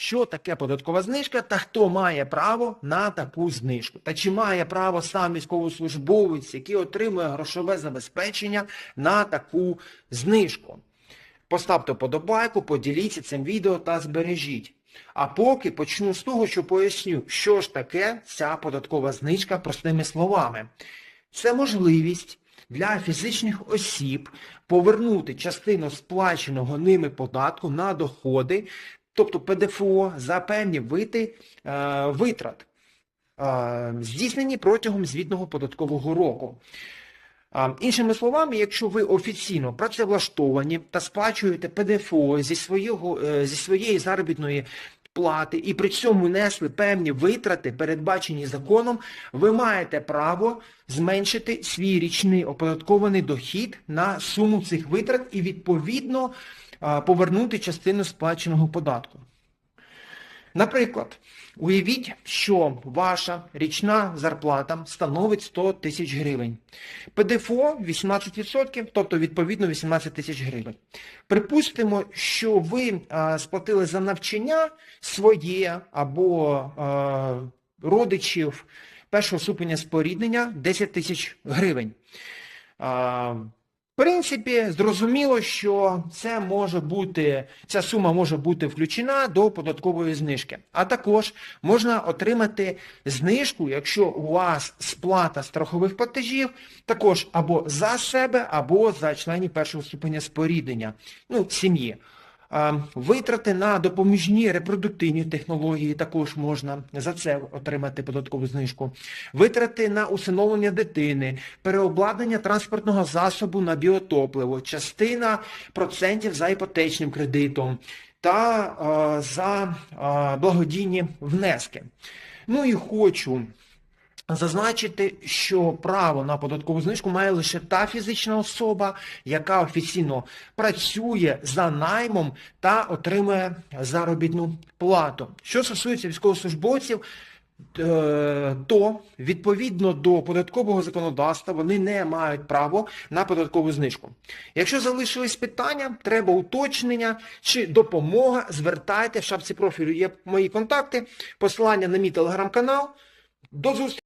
що таке податкова знижка та хто має право на таку знижку. Та чи має право сам військовослужбовець, який отримує грошове забезпечення на таку знижку. Поставте подобайку, поділіться цим відео та збережіть. А поки почну з того, що поясню, що ж таке ця податкова знижка простими словами. Це можливість для фізичних осіб повернути частину сплаченого ними податку на доходи, тобто ПДФО, за певні види е, витрат, е, здійснені протягом звітного податкового року. А, Іншими словами, якщо ви офіційно працевлаштовані та сплачуєте ПДФО е, зі своєї заробітної плати і при цьому несли певні витрати, передбачені законом, ви маєте право зменшити свій річний оподаткований дохід на суму цих витрат і відповідно повернути частину сплаченого податку. Наприклад, уявіть, що ваша річна зарплата становить 100 тисяч гривень. ПДФО 18%, тобто відповідно 18 тисяч гривень. Припустимо, що ви сплатили за навчання своє або родичів першого ступеня споріднення 10 тисяч гривень. Принципі, зрозуміло, що це може бути, ця сума може бути включена до податкової знижки. А також можна отримати знижку, якщо у вас сплата страхових платежів, також або за себе, або за членів першого ступеня споріднення, ну, сім'ї. Витрати на допоміжні репродуктивні технології також можна за це отримати податкову знижку. Витрати на усиновлення дитини, переобладнання транспортного засобу на біотопливо, частина процентів за іпотечним кредитом та за благодійні внески. Ну і хочу Зазначити, що право на податкову знижку має лише та фізична особа, яка офіційно працює за наймом та отримує заробітну плату. Що стосується військовослужбовців, е, то відповідно до податкового законодавства вони не мають право на податкову знижку. Якщо залишились питання, треба уточнення чи допомога, звертайте в шапці профілю. Є мої контакти, посилання на мій телеграм-канал. До зустрічі!